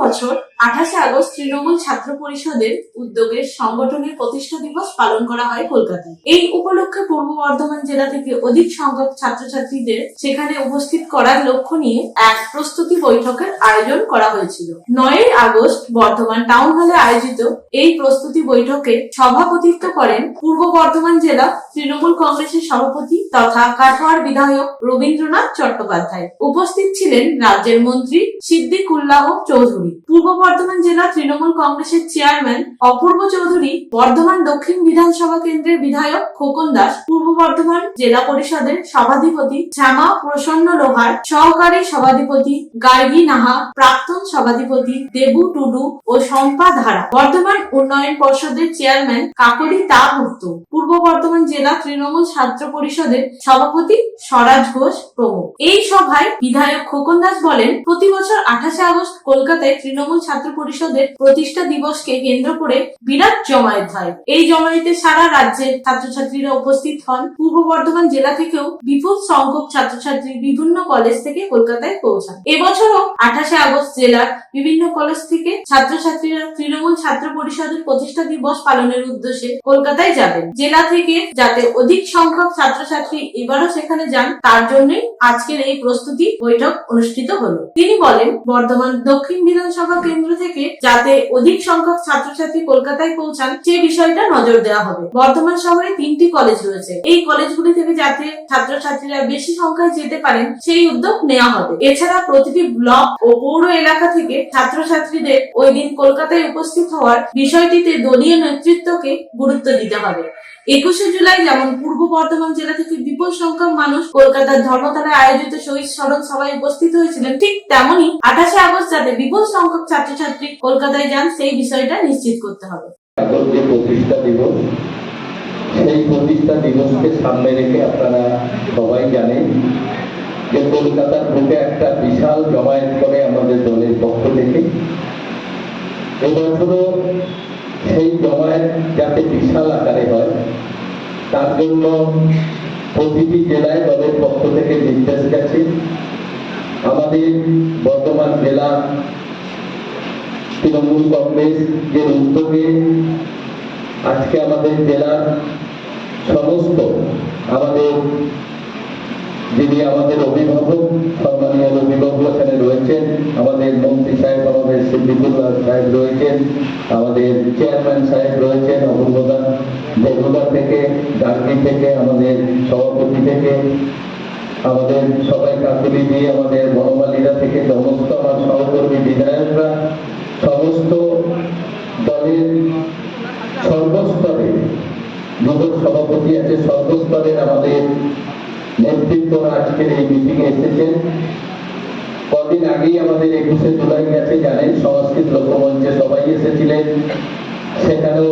বছর আঠাশে আগস্ট তৃণমূল ছাত্র পরিষদের উদ্যোগে সংগঠনের প্রতিষ্ঠা দিবস পালন করা হয় কলকাতায়। এই উপলক্ষে পূর্ব বর্ধমান জেলা থেকে অধিক সংখ্যক ছাত্রছাত্রীদের সেখানে উপস্থিত করার লক্ষ্য নিয়ে এক প্রস্তুতি বৈঠকের আয়োজন করা হয়েছিল। নয়ই আগস্ট বর্ধমান টাউন হলে আয়োজিত এই প্রস্তুতি বৈঠকে সভাপতিত্ব করেন পূর্ব বর্ধমান জেলা তৃণমূল কংগ্রেসের সভাপতি তথা কাটোয়ার বিধায়ক রবীন্দ্রনাথ চট্টোপাধ্যায়। উপস্থিত ছিলেন রাজ্যের মন্ত্রী সিদ্দিকুল্লাহ চৌধুরী। পূর্ব বর্ধমান জেলা তৃণমূল কংগ্রেসের চেয়ারম্যান অপূর্ব চৌধুরী, বর্ধমান দক্ষিণ বিধানসভা কেন্দ্রের বিধায়ক খোকন দাস, পূর্ব বর্ধমান জেলা পরিষদের সভাধিপতি শ্যামা প্রসন্ন লোহার, সহকারী সভাধিপতি গার্গী নাহা, প্রাক্তন সভাধিপতি দেবু টুডু ও শম্পা ধারা। বর্ধমান উন্নয়ন পর্ষদের চেয়ারম্যান কাকরি তা মুক্ত পূর্ব বর্ধমান জেলা তৃণমূল ছাত্র পরিষদের সভাপতি স্বরাজ ঘোষ প্রমুখ। এই সভায় বিধায়ক খোকন দাস বলেন, প্রতি বছর আঠাশে আগস্ট কলকাতায় তৃণমূল ছাত্র পরিষদের প্রতিষ্ঠা দিবসকে কেন্দ্র করে বিরাট জমায়েত হয়। এই জমায়েতে সারা রাজ্যের ছাত্রছাত্রীরা উপস্থিত হন। পূর্ব বর্ধমান জেলা থেকেও বিপুল সংখ্যক ছাত্রছাত্রী বিভিন্ন কলেজ থেকে কলকাতায় পৌঁছান। এবছরও আঠাশে আগস্ট জেলার বিভিন্ন কলেজ থেকে ছাত্রছাত্রীরা তৃণমূল ছাত্র পরিষদের প্রতিষ্ঠা দিবস পালনের উদ্দেশ্যে কলকাতায় যাবেন। জেলা থেকে যাতে অধিক সংখ্যক ছাত্রছাত্রী এবারও সেখানে যান, তার জন্যই আজকের এই প্রস্তুতি বৈঠক অনুষ্ঠিত হলো। তিনি বলেন, বর্ধমান দক্ষিণ বিধানসভা কেন্দ্র থেকে যাতে অধিক সংখ্যক ছাত্রছাত্রী কলকাতায় পৌঁছান, সে বিষয়টা নজর দেওয়া হবে। বর্ধমান শহরে তিনটি কলেজ রয়েছে। এই কলেজগুলি থেকে যাতে ছাত্রছাত্রীরা বেশি সংখ্যায় যেতে পারেন, সেই উদ্যোগ নেওয়া হবে। এছাড়া প্রতিটি ব্লক ও পৌর এলাকা থেকে ছাত্রছাত্রীদের ওই দিন কলকাতায় উপস্থিত হওয়ার বিষয়টিতে দলীয় নেতৃত্বকে গুরুত্ব দিতে হবে। একুশে জুলাই যেমন পূর্ব বর্ধমান জেলা থেকে বিপুল সংখ্যক মানুষ কলকাতার ধর্মতলায় আয়োজিত শহীদ স্মরণ সভায় উপস্থিত হয়েছিলেন, ঠিক তেমনি আঠাশে আগস্ট যাতে বিপুল সংখ্যক ছাত্রছাত্রী কলকাতায় যান, সেই বিষয়টা নিশ্চিত করতে হবে। যে প্রতিষ্ঠা প্রতিষ্ঠা দিবসকে সামনে রেখে আপনারা সবাই জানেন যে কলকাতার বুকে একটা বিশাল জমায়েত করে আমাদের দলের পক্ষ থেকে। এবছরও সেই জমায়েত যাতে বিশাল আকারে হয়, তার জন্য প্রতিটি জেলায় দলের পক্ষ থেকে নির্দেশ গেছে। আমাদের বর্তমান জেলা তৃণমূল কংগ্রেস যে উদ্যোগে আজকে আমাদের জেলার সমস্ত আমাদের যিনি আমাদের অভিভাবক, সম্মানীয় অভিভাবক এখানে রয়েছেন, আমাদের মন্ত্রী সাহেব, আমাদের সিদ্দিকুল্লাহ সাহেব রয়েছেন, আমাদের চেয়ারম্যান সাহেব রয়েছেন অপূর্বদা দেবুদা থেকে, গান্ধী থেকে, আমাদের সভাপতি থেকে, আমাদের সবাই কাকুলি দিয়ে আমাদের বনমালীরা থেকে সমস্ত আমার সহকর্মী বিধায়করা সমস্ত দলের সর্বস্তরে যুব সভাপতি আছে, সর্বস্তরের আমাদের নেতৃত্বরা আজকের এই মিটিংয়ে এসেছেন। কদিন আগেই আমাদের একুশে জুলাই গেছে, জানেন, সংস্কৃত লোকমঞ্চে সবাই এসেছিলেন। সেখানেও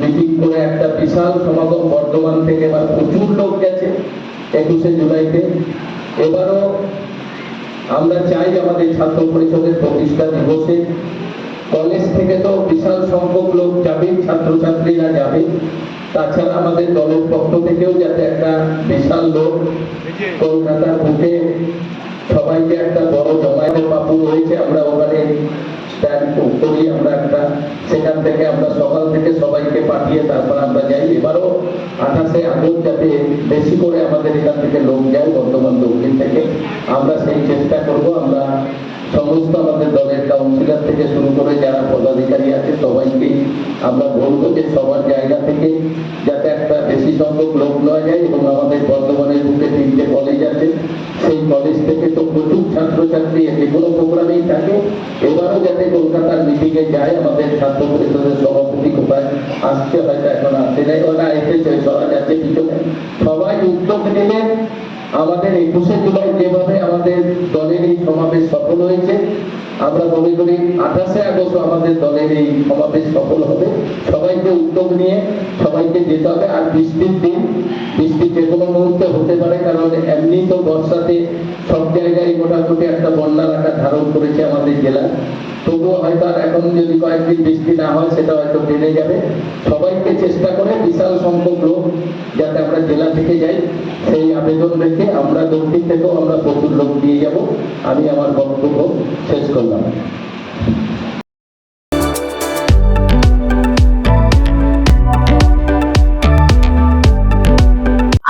মিটিং করে একটা বিশাল সমাগম বর্ধমান থেকে এবার প্রচুর লোক গেছে একুশে জুলাইতে। এবারও আমরা চাই যে আমাদের ছাত্র পরিষদের প্রতিষ্ঠা দিবসে কলেজ থেকে তো বিশাল সংখ্যক লোক যাবে, ছাত্রছাত্রীরা যাবে। তাছাড়া আমাদের দলের পক্ষ থেকেও যাতে একটা বিশাল লোক কলকাতার বুকে সবাইকে একটা বড় জমায়েত পাপু রয়েছে, আমরা ওখানে স্ট্যান্ড করি, আমরা একটা, সেখান থেকে আমরা সকাল থেকে সবাইকে পাঠিয়ে তারপর আমরা যাই। এবারও আঠাশে আগস্ট যাতে বেশি করে আমাদের এখান থেকে লোক যায় আমরা সেই চেষ্টা করব, আমরা সমস্ত আমাদের দলের কাউন্সিলর থেকে শুরু করে যারা পদাধিকারী আছে সবাইকে আমরা বলব যে সবার জায়গা থেকে যাতে একটা বেশি সংখ্যক লোক নেওয়া যায় এবং আমাদের বর্তমানের বুকে তিনটে কলেজ আছে, সেই কলেজ থেকে তো প্রচুর ছাত্রছাত্রী যে কোনো প্রোগ্রামেই থাকে, এবারও যাতে কলকাতার মিটিংয়ে যায়, আমাদের ছাত্র পরিষদের সভাপতি কোথায় আসছে হয়তো এখন আসছে নাই ওরা এসেছে সবাই যাচ্ছে পিছনে সবাই উদ্যোগ নিলেন আমাদের একুশে জুলাই সফল হয়েছে। আমরা মনে করি আঠাশে আগস্ট আমাদের দলের এই সমাবেশ সফল হবে। সবাইকে উদ্যোগ নিয়ে সবাইকে যেতে হবে। আর বৃষ্টির দিন কোনো হতে পারে, কারণ এমনি তো বর্ষাতে সব জায়গায় মোটামুটি একটা বন্যার আকার ধারণ করেছে আমাদের জেলা। তবুও হয়তো আর এখন যদি কয়েকদিন বৃষ্টি না হয়, সেটা হয়তো বেড়ে যাবে। সবাইকে চেষ্টা করে বিশাল সংখ্যক লোক যাতে আমরা জেলা থেকে যাই, সেই আবেদন রেখে আমরা দক্ষিণ থেকেও আমরা প্রচুর লোক দিয়ে যাব। আমি আমার বক্তব্য শেষ করলাম।